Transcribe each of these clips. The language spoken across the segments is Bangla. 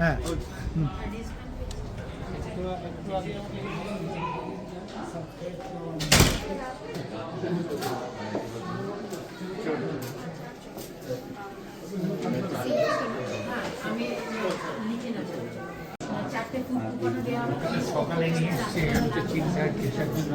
হ্যাঁ। সকালে নিয়ে এসছে চিন্তা কিসের জন্য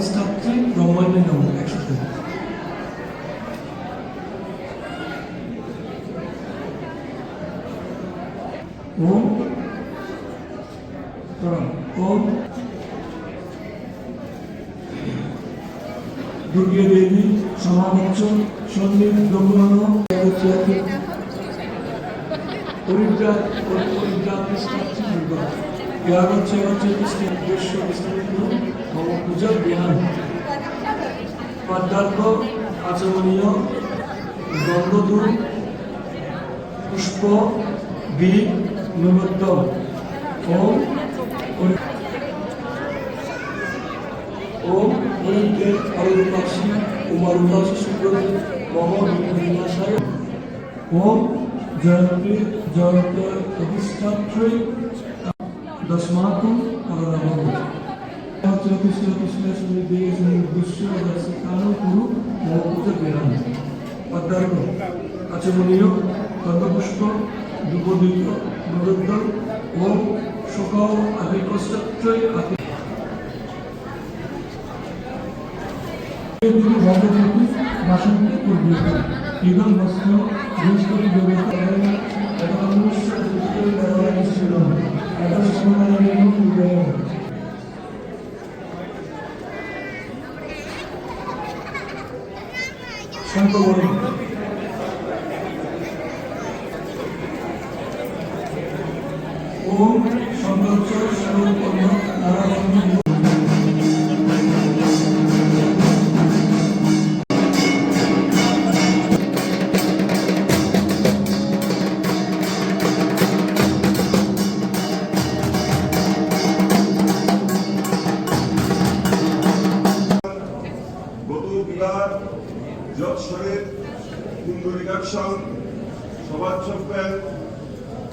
ব্রহ্মাধিষ্ঠাত্রী ব্রহ্মাণ্ডে নাম একসাথে ওম ওম দুর্গে দেবী সমাবচ্চ সন্নিধ ব্রহ্মাণ্ড পরিত্রাণ পরিত্রাণ কৃষ্ণার্থী দুর্গা পুষ্প বীর নৈবেদ্য ওম ওম- ওম হরিদ্রের অরুণাসী উমারুণাসী সুব্রত মম বিনাশায় ওম জয়ন্তী জয়ন্ত প্রতিষ্ঠাত্রী কৃষ্ণ কৃষ্ণ শুনি দিয়ে শুনি দৃশ্য দর্শিকানো মহপুত বেরান পদ্মার্ঘ আচমনীয় কর্মপুষ্প দুপদীপ নৈবেদ্য ও শোক আদি কষ্টত্রয় আদি ভগবতী বাসন্তী করবে এবং বস্ত্র, বৃহস্পতি দেবতা এটা ওম সৌন্দর্য স্বরূপ যৎসরের কুন্দরিকাক্ষং সমাজচক্রের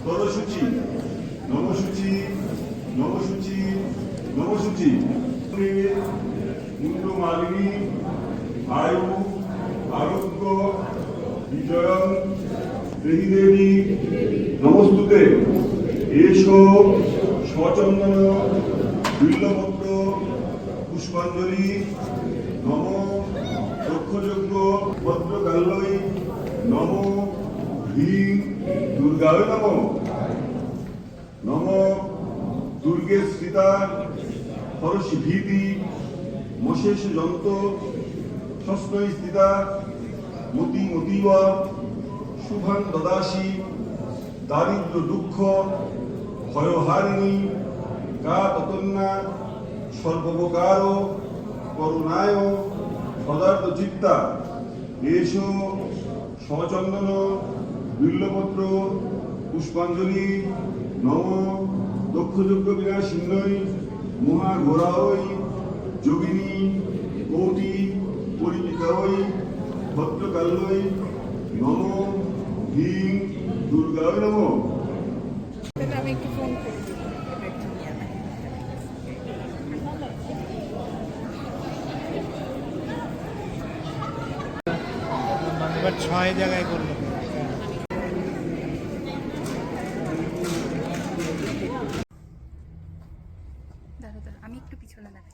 তরসূচি নবসূচি নবসূচি নবসূচি মুন্ড মালিনী, আয়ু, আরোগ্য, বিজয়ন, দেহী দেবী, নমস্তুতে। এসো সচন্দন বিল্লপত্র পুষ্পাঞ্জলি দক্ষযজ্ঞ ভদ্রকাল্যই নম ভীম দুর্গায় নম। নম দুর্গে শ্রিতা হরসি ভীতি মশেষ যন্ত সস্নৈ স্থিতা মতি মতিব শুভান দদাসি দারিদ্র দুঃখ ভয়হারিণী কা ততন্না সর্বপ্রকার করুণায় সদার্থ চিত্তা এস সচন্দন বিল্লপত্র পুষ্পাঞ্জলি, নম, দক্ষযজ্ঞ বিনাশিন্নই মহাঘোরাই যোগিনী, কৌটি পরিমিতাই ভদ্রকাল্যই, নম, ভীম, দুর্গায় নম। ছয় জায়গায় করল। আমি একটু পিছনে দাঁড়াই।